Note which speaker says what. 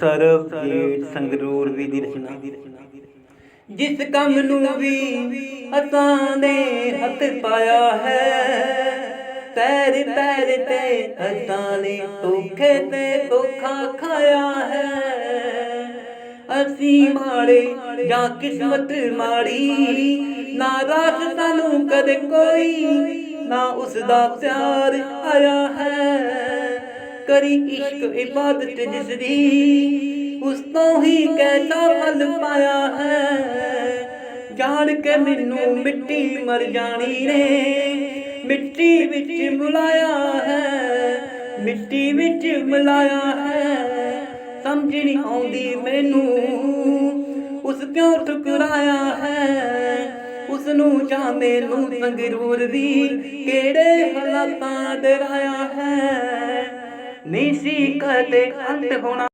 Speaker 1: ਸਰਬ ਜੀਤ ਸੰਗਰੂਰ ਵੀ ਦੀ ਰਚਨਾ ਜਿਸ ਕੰਮ ਨੂੰ ਵੀ ਅਸਾਂ ਨੇ ਹੱਥ ਪਾਇਆ ਹੈ, ਪੈਰ ਪੈਰ ਤੇ ਅਸਾਂ ਨੇ ਧੋਖੇ ਤੇ ਧੋਖਾ ਖਾਇਆ ਹੈ। ਅਸੀਂ ਮਾੜੇ ਜਾਂ ਕਿਸਮਤ ਮਾੜੀ, ਨਾ ਰਾਸ ਸਾਨੂੰ ਕਦੇ ਕੋਈ, ਨਾ ਉਸ ਦਾ ਪਿਆਰ ਆਇਆ ਹੈ। ਕਰੀ ਇਸ਼ਕ ਇਬਾਦਤ ਜਿਸ ਦੀ ਉਸ ਤੋਂ ਹੀ ਕਹਿਤਾ ਫਲ ਪਾਇਆ ਹੈ। ਜਾਣ ਕੇ ਮੈਨੂੰ ਮਿੱਟੀ ਮਰ ਜਾਣੀ ਨੇ। ਮਿੱਟੀ ਵਿੱਚ ਮਿਲਾਇਆ ਹੈ। ਮਿੱਟੀ ਵਿੱਚ ਮਿਲਾਇਆ ਹੈ। ਸਮਝ ਨਹੀਂ ਆਉਂਦੀ ਮੈਨੂੰ। ਉਸ ਕਿਉਂ ਠੁਕਰਾਇਆ ਹੈ? ਉਸ ਨੂੰ ਜਾਂ ਮੈਨੂੰ ਸੰਗਰੂਰ ਦੀ ਕਿਹੜੇ ਹਾਲਾਤਾਂ ਦਰਾਇਆ ਹੈ? ਨਹੀਂ ਸੀ ਕਦੇ ਅੰਤ ਹੋਣਾ